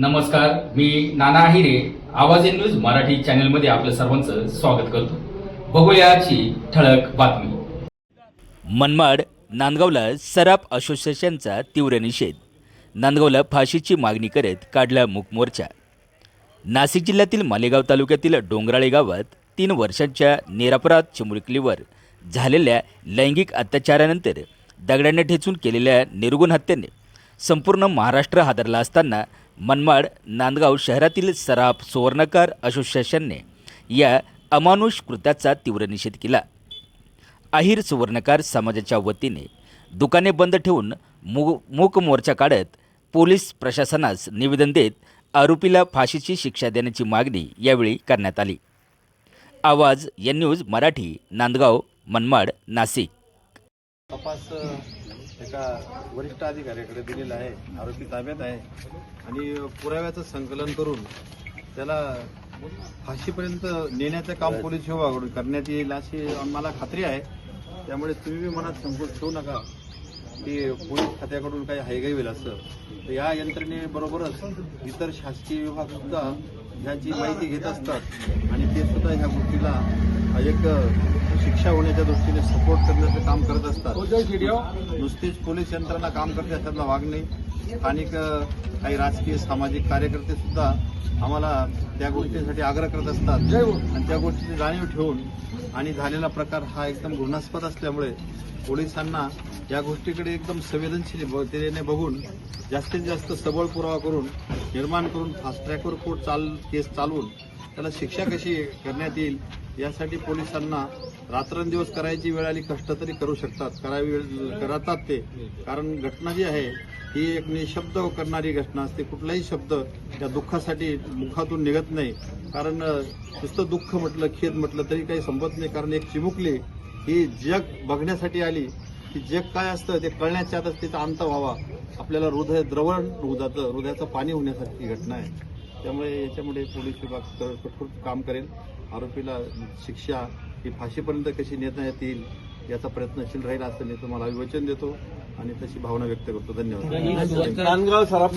नमस्कार मी नाना आहिरे आवाज in news Marathi चॅनलमध्ये आपलं सर्वांचं स्वागत करतो. बघूयाची ठळक बातमी. मनमाड नांदगावला सराफ असोसिएशनचा तीव्र निषेध. नांदगावला फाशीची मागणी करत काढला मूक मोर्चा. नाशिक जिल्ह्यातील मालेगाव तालुक्यातील डोंगराळे गावात तीन वर्षांच्या निरापराध चिमुरकलीवर झालेल्या लैंगिक अत्याचारानंतर दगडाने ठेचून केलेल्या निर्गुण हत्येने संपूर्ण महाराष्ट्र हादरला असताना मनमाड नांदगाव शहरातील सराफ सुवर्णकार असोसिएशनने या अमानुष कृत्याचा तीव्र निषेध केला. अहिर सुवर्णकार समाजाच्या वतीने दुकाने बंद ठेवून मु मूक मोर्चा काढत पोलीस प्रशासनास निवेदन देत आरोपीला फाशीची शिक्षा देण्याची मागणी यावेळी करण्यात आली. आवाज या न्यूज मराठी नांदगाव मनमाड नाशिक. तपास एका वरिष्ठ अधिकाऱ्याकडे दिलेला आहे. आरोपी ताब्यात आहे. आणि पुराव्याचं संकलन करून त्याला फाशीपर्यंत नेण्याचं काम पोलीस विभागाकडून करण्यात येईल अशी मला खात्री आहे. त्यामुळे तुम्ही बी मनात संकोच ठेवू नका की पोलीस खात्याकडून काही हायगाई होईल असं. तर या यंत्रणेबरोबरच इतर शासकीय विभाग सुद्धा ह्याची माहिती घेत असतात. आणि ते सुद्धा ह्या गोष्टीला एक शिक्षा होण्याच्या दृष्टीने सपोर्ट करण्याचं काम करत असतात. नुसतीच पोलीस यंत्रणा काम करते अशातला भाग नाही स्थानिक काही राजकीय सामाजिक कार्यकर्ते सुद्धा आम्हाला त्या गोष्टीसाठी आग्रह करत असतात. आणि त्या गोष्टीची जाणीव ठेवून आणि झालेला प्रकार हा एकदम घृणास्पद असल्यामुळे पोलिसांना या गोष्टीकडे एकदम संवेदनशील ब- बघून जास्तीत जास्त सबळ पुरावा करून निर्माण करून फास्ट ट्रॅकवर कोर्ट चाल केस चालवून त्याला शिक्षा कशी करण्यात येईल यासाठी पोलिसांना रात्रंदिवस करायची वेळ आली कष्ट तरी करू शकतात करावी करतात ते. कारण घटना जी आहे ही एक निशब्द करणारी घटना असते. कुठलाही शब्द त्या दुःखासाठी मुखातून निघत नाही. कारण नुसतं दुःख म्हटलं खेद म्हटलं तरी काही संपत नाही. कारण एक चिमुकली ही जग बघण्यासाठी आली. की जग काय असतं ते कळण्याच्या आतच तिचा अंत व्हावा. आपल्याला हृदय द्रवण होऊ जातं हृदयाचं पाणी होण्यासारखी घटना आहे. त्यामुळे याच्यामुळे पोलीस विभाग कठोर काम करेल. आरोपीला शिक्षा ही फाशीपर्यंत कशी नेता येतील याचा प्रयत्नशील राहील असं मी तुम्हाला वचन देतो आणि तशी भावना व्यक्त करतो. धन्यवाद. नांदगाव सराफ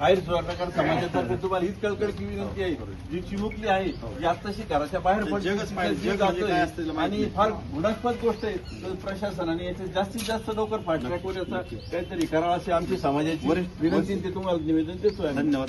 आयर सुवर्णकार समाजातर्फे तुम्हाला हीच कळकळीची विनंती आहे. जी चिमुकली आहे जी आत्ताशी घराच्या बाहेर पडली, आणि नाही. फार गुणास्पद गोष्ट आहे प्रशासनाने याचे जास्तीत जास्त लवकर ट्रॅकवर याचा काहीतरी करावं अशी आमची समाजाची विनंती ते तुम्हाला निवेदन देतोय आम्ही. धन्यवाद.